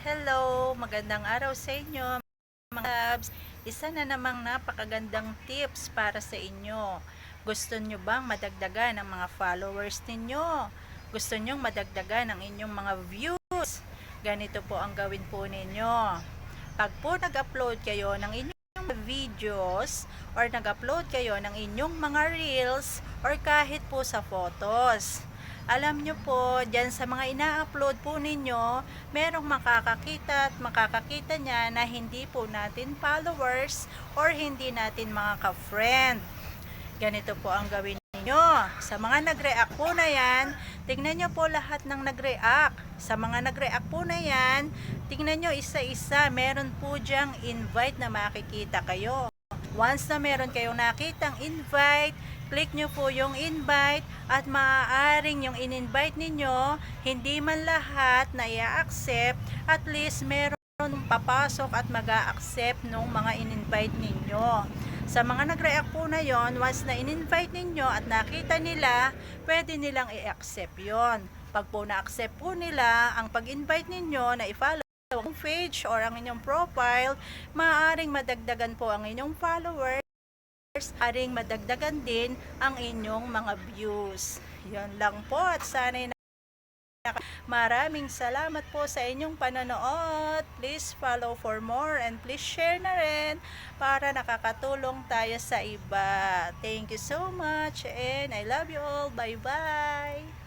Hello, magandang araw sa inyo mga labs. Isa na namang napakagandang tips para sa inyo. Gusto nyo bang madagdagan ang mga followers ninyo? Gusto nyo madagdagan ang inyong mga views? Ganito po ang gawin po ninyo. Pag po nag-upload kayo ng inyong videos or nag-upload kayo ng inyong mga reels or kahit po sa photos. Alam nyo po, dyan sa mga ina-upload po ninyo, merong makakakita at makakakita niya na hindi po natin followers or hindi natin mga ka-friend. Ganito po ang gawin ninyo. Sa mga nag-react po na yan, tingnan nyo po lahat ng nag-react. Sa mga nag-react po na yan, tingnan nyo isa-isa, meron po dyang invite na makikita kayo. Once na meron kayong nakitang invite, click nyo po yung invite at maaaring yung in-invite ninyo, hindi man lahat na i-accept, at least meron papasok at mag accept ng mga in-invite ninyo. Sa mga nag-react po na yon, once na in-invite ninyo at nakita nila, pwede nilang i-accept yon. Pag po na-accept po nila, ang pag-invite ninyo na i-follow ang page or ang inyong profile, maaaring madagdagan po ang inyong followers, maaaring madagdagan din ang inyong mga views. Yan lang po at sana'y na Maraming salamat po sa inyong panonood. Please follow for more and please share na rin para nakakatulong tayo sa iba. Thank you so much and I love you all. Bye-bye!